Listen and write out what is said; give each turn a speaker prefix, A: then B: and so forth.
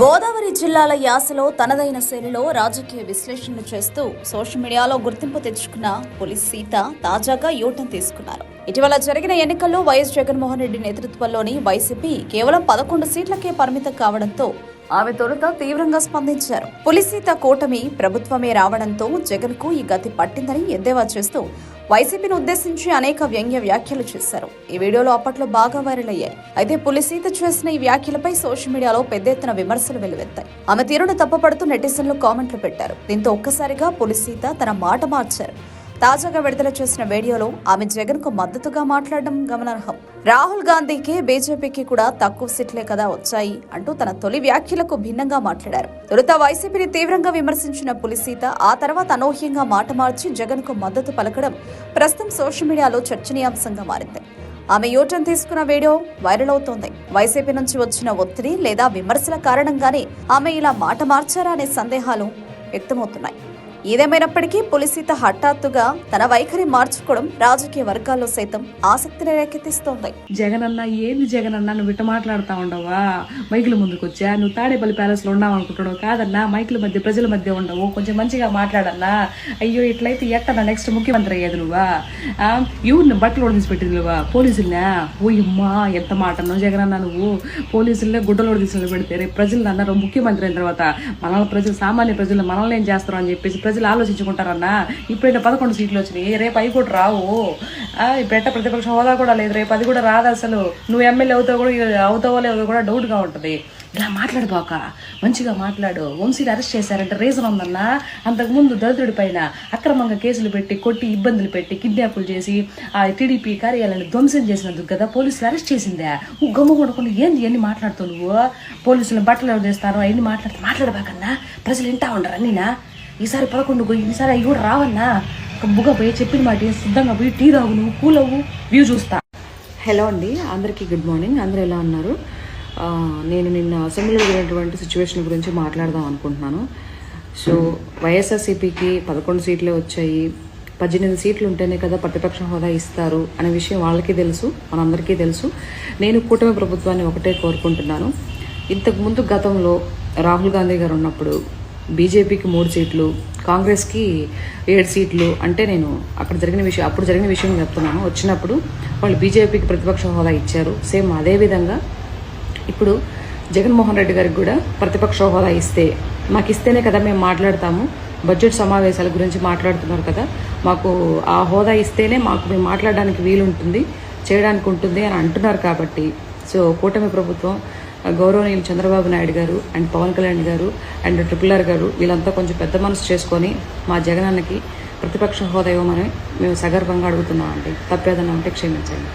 A: గోదావరి జిల్లాల యాసలో తనదైన శైలిలో రాజకీయ విశ్లేషణలు చేస్తూ సోషల్ మీడియాలో గుర్తింపు తెచ్చుకున్న పోలీస్ సీత తాజాగా యూటర్న్ తీసుకున్నారు. ఇటీవల జరిగిన ఎన్నికల్లో వైఎస్ జగన్మోహన్ రెడ్డి నేతృత్వంలోని వైసీపీ కేవలం పదకొండు సీట్లకే పరిమితం కావడంతో ఆమె తొలుత తీవ్రంగా స్పందించారు. పులిసీత కూటమి ప్రభుత్వమే రావడంతో జగన్కు ఈ గతి పట్టిందని ఎద్దేవా చేస్తూ వైసీపీని ఉద్దేశించి అనేక వ్యంగ్య వ్యాఖ్యలు చేశారు. ఈ వీడియోలు అప్పట్లో బాగా వైరల్ అయ్యాయి. అయితే పులిసీత చేసిన ఈ వ్యాఖ్యలపై సోషల్ మీడియాలో పెద్ద ఎత్తున విమర్శలు వెలువెత్తాయి ఆమె తీరును తప్పుపడుతూ నెటిజన్లు కామెంట్లు పెట్టారు. దీంతో ఒక్కసారిగా పులిసీత తన మాట మార్చారు. తాజాగా విడుదల చేసిన వీడియోలో ఆమె జగన్కు మద్దతుగా మాట్లాడడం గమనార్హం. రాహుల్ గాంధీకి బీజేపీకి కూడా తక్కువ సీట్లే కదా వచ్చాయి అంటూ తన తొలి వ్యాఖ్యలకు భిన్నంగా మాట్లాడారు. తొలుత వైసీపీని తీవ్రంగా విమర్శించిన పులిసీత ఆ తర్వాత అనూహ్యంగా మాట మార్చి జగన్కు మద్దతు పలకడం ప్రస్తుతం సోషల్ మీడియాలో చర్చనీయాంశంగా మారింది. ఆమె యూటర్న్ తీసుకున్న వీడియో వైరల్ అవుతోంది. వైసీపీ నుంచి వచ్చిన ఒత్తిడి లేదా విమర్శల కారణంగానే ఆమె ఇలా మాట మార్చారా అనే సందేహాలు వ్యక్తమవుతున్నాయి. ఏదేమైనప్పటికీ పులిసీత హఠాత్తుగా తన వైఖరి మార్చుకోవడం రాజకీయ వర్గాల్లో సైతం ఆసక్తిని రేకెత్తిస్తోంది.
B: జగన్ అన్న ఏంది జగన్ అన్న నువ్వు ఇట్ట మాట్లాడుతా ఉండవా? మైకుల ముందుకు వచ్చా నువ్వు తాడేపల్లి ప్యాలెస్లో ఉన్నావు అనుకుంటున్నావు కాదన్నా? మైకుల మధ్య ప్రజల మధ్య ఉండవు. కొంచెం మంచిగా మాట్లాడన్నా. అయ్యో ఇట్లయితే ఎట్టన్నా నెక్స్ట్ ముఖ్యమంత్రి అయ్యేది నువ్వా? ఆ, బట్టలు తీసి పెట్టింది నువ్వా? పోలీసులనే? ఓ ఎంత మాట అన్నావు జగన్ అన్న నువ్వు? పోలీసులనే గుడ్డలో తీసి పెడితే రేపు ప్రజలు అన్నారు ముఖ్యమంత్రి అయిన తర్వాత మనల్ని ప్రజలు సామాన్య ప్రజలు మనల్ని ఏం చేస్తారు అని చెప్పేసి ప్రజలు ఆలోచించుకుంటారన్నా ఇప్పుడైనా పదకొండు సీట్లు వచ్చినాయి రేపు అవి కూడా రావు. ఆ, ఇప్పుడు ఎట్ట ప్రతిపక్ష హోదా కూడా లేదు రేపు అది కూడా రాదు అసలు. నువ్వు ఎమ్మెల్యే అవుతావు కూడా అవుతావో లేదో కూడా డౌట్గా ఉంటుంది. ఇలా మాట్లాడుకోక మంచిగా మాట్లాడు. వంశీని అరెస్ట్ చేశారంటే రీజన్ ఉందన్నా అంతకుముందు దళితుడి పైన అక్రమంగా కేసులు పెట్టి కొట్టి ఇబ్బందులు పెట్టి కిడ్నాపులు చేసి ఆ టీడీపీ కార్యాలయాన్ని ధ్వంసం చేసినందుకు కదా పోలీసులు అరెస్ట్ చేసిందే? నువ్వు గమ్ము కొనుక్కుంటూ ఏంది ఎన్ని మాట్లాడుతావు నువ్వు? పోలీసులు బట్టలు ఎవరు చేస్తారు అవన్నీ మాట్లాడుతూ మాట్లాడబాకన్నా ప్రజలు వింటా ఉండరు అన్నీనా? ఈసారి పదకొండు పోయి ఈసారి అవి కూడా రావన్నా. కబ్బుగా పోయి చెప్పిన మాట సిద్ధంగా పోయి టీ తాగు నువ్వు కూలవు వ్యూ చూస్తా. హలో అండి అందరికీ గుడ్ మార్నింగ్. అందరూ ఎలా ఉన్నారు? నేను నిన్న అసెంబ్లీలో జరిగినటువంటి సిచ్యువేషన్ గురించి మాట్లాడదాం అనుకుంటున్నాను. సో వైఎస్ఆర్సీపీకి పదకొండు సీట్లే వచ్చాయి. పద్దెనిమిది సీట్లు ఉంటేనే కదా ప్రతిపక్ష హోదా ఇస్తారు అనే విషయం వాళ్ళకి తెలుసు మనందరికీ తెలుసు. నేను కూటమి ప్రభుత్వాన్ని ఒకటే కోరుకుంటున్నాను. ఇంతకుముందు గతంలో రాహుల్ గాంధీ గారు ఉన్నప్పుడు బీజేపీకి మూడు సీట్లు కాంగ్రెస్కి ఏడు సీట్లు అంటే నేను అక్కడ జరిగిన విషయం అప్పుడు జరిగిన విషయం చెప్తున్నాను. వచ్చినప్పుడు వాళ్ళు బీజేపీకి ప్రతిపక్ష హోదా ఇచ్చారు. సేమ్ అదే విధంగా ఇప్పుడు జగన్మోహన్ రెడ్డి గారికి కూడా ప్రతిపక్ష హోదా ఇస్తే మాకు ఇస్తేనే కదా మేము మాట్లాడతాము. బడ్జెట్ సమావేశాల గురించి మాట్లాడుతున్నారు కదా మాకు ఆ హోదా ఇస్తేనే మాకు మేము మాట్లాడడానికి వీలుంటుంది చేయడానికి ఉంటుంది అని అంటున్నారు కాబట్టి. సో కూటమి ప్రభుత్వం గౌరవనీయులు చంద్రబాబు నాయుడు గారు అండ్ పవన్ కళ్యాణ్ గారు అండ్ ట్రిపుల్ ఆర్ గారు వీళ్ళంతా కొంచెం పెద్ద మనసు చేసుకొని మా జగనన్నకి ప్రతిపక్ష హోదా ఇవ్వమని మేము సగర్వంగా అడుగుతున్నామండి. తప్పేదన్నా ఉంటే క్షమించండి.